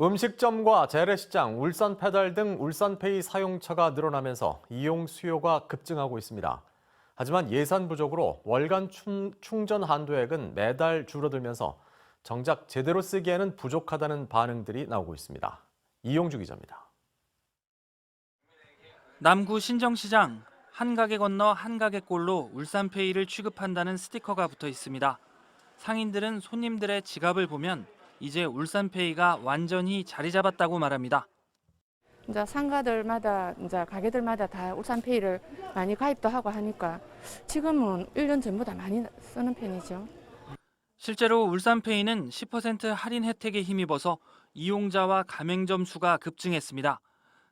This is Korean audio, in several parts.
음식점과 재래시장, 울산 페달 등 울산페이 사용처가 늘어나면서 이용 수요가 급증하고 있습니다. 하지만 예산 부족으로 월간 충, 충전 한도액은 매달 줄어들면서 정작 제대로 쓰기에는 부족하다는 반응들이 나오고 있습니다. 이용주 기자입니다. 남구 신정시장 한 가게 건너 한 가게 꼴로 울산페이를 취급한다는 스티커가 붙어 있습니다. 상인들은 손님들의 지갑을 보면 이제 울산페이가 완전히 자리 잡았다고 말합니다. 이제 상가들마다 이제 가게들마다 다 울산페이를 많이 가입도 하고 하니까 지금은 1년 전보다 많이 쓰는 편이죠. 실제로 울산페이는 10% 할인 혜택에 힘입어서 이용자와 가맹점 수가 급증했습니다.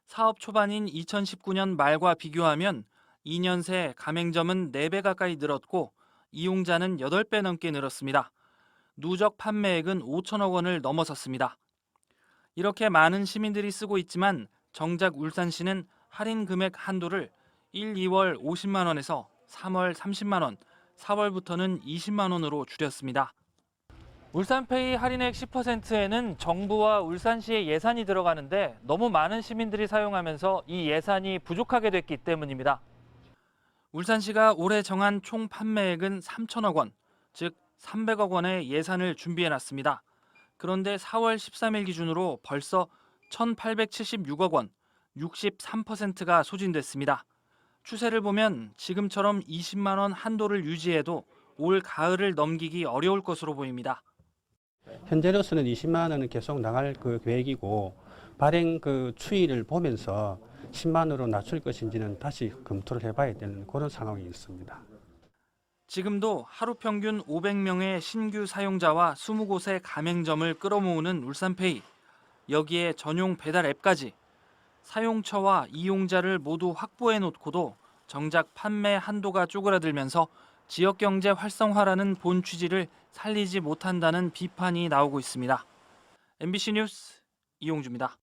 사업 초반인 2019년 말과 비교하면 2년 새 가맹점은 4배 가까이 늘었고 이용자는 8배 넘게 늘었습니다. 누적 판매액은 5천억 원을 넘어섰습니다. 이렇게 많은 시민들이 쓰고 있지만 정작 울산시는 할인 금액 한도를 1, 2월 50만 원에서 3월 30만 원, 4월부터는 20만 원으로 줄였습니다. 울산페이 할인액 10%에는 정부와 울산시의 예산이 들어가는데 너무 많은 시민들이 사용하면서 이 예산이 부족하게 됐기 때문입니다. 울산시가 올해 정한 총 판매액은 3천억 원, 즉 300억 원의 예산을 준비해 놨습니다. 그런데 4월 13일 기준으로 벌써 1,876억 원, 63%가 소진됐습니다. 추세를 보면 지금처럼 20만 원 한도를 유지해도 올 가을을 넘기기 어려울 것으로 보입니다. 현재로서는 20만 원은 계속 나갈 그 계획이고 발행 그 추이를 보면서 10만 원으로 낮출 것인지는 다시 검토를 해봐야 되는 그런 상황이 있습니다. 지금도 하루 평균 500명의 신규 사용자와 20곳의 가맹점을 끌어모으는 울산페이. 여기에 전용 배달 앱까지 사용처와 이용자를 모두 확보해 놓고도 정작 판매 한도가 쪼그라들면서 지역 경제 활성화라는 본 취지를 살리지 못한다는 비판이 나오고 있습니다. MBC 뉴스 이용주입니다.